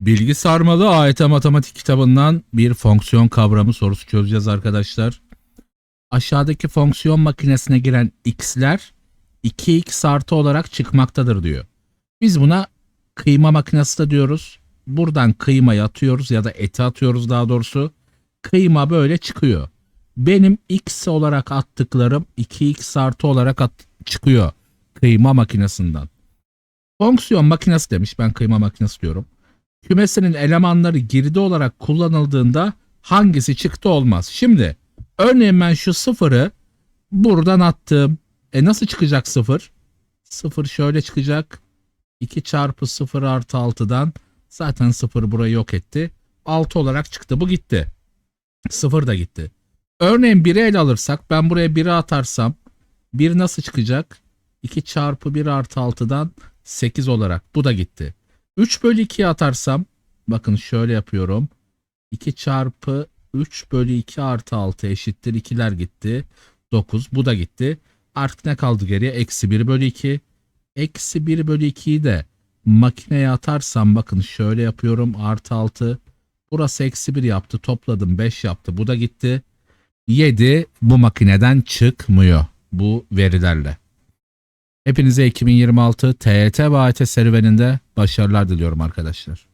Bilgi sarmalı AYT matematik kitabından bir fonksiyon kavramı sorusu çözeceğiz arkadaşlar. Aşağıdaki fonksiyon makinesine giren x'ler 2x artı olarak çıkmaktadır diyor. Biz buna kıyma makinesi de diyoruz. Buradan kıymayı atıyoruz ya da eti atıyoruz daha doğrusu. Kıyma böyle çıkıyor. Benim x olarak attıklarım 2x artı olarak at- çıkıyor kıyma makinesinden. Fonksiyon makinesi demiş ben kıyma makinesi diyorum kümesinin elemanları girdi olarak kullanıldığında hangisi çıktı olmaz. Şimdi örneğin ben şu sıfırı buradan attım. E nasıl çıkacak sıfır? Sıfır şöyle çıkacak. 2 çarpı 0 artı 6'dan zaten sıfır burayı yok etti. 6 olarak çıktı. Bu gitti. Sıfır da gitti. Örneğin 1'i ele alırsak ben buraya 1'i atarsam 1 nasıl çıkacak? 2 çarpı 1 artı 6'dan 8 olarak. Bu da gitti. 3 bölü 2'ye atarsam bakın şöyle yapıyorum. 2 çarpı 3 bölü 2 artı 6 eşittir 2'ler gitti. 9 bu da gitti. Artık ne kaldı geriye? Eksi 1 bölü 2. Eksi 1 bölü 2'yi de makineye atarsam bakın şöyle yapıyorum. Artı 6. Burası eksi 1 yaptı. Topladım 5 yaptı. Bu da gitti. 7 bu makineden çıkmıyor. Bu verilerle. Hepinize 2026 TYT ve AYT serüveninde başarılar diliyorum arkadaşlar.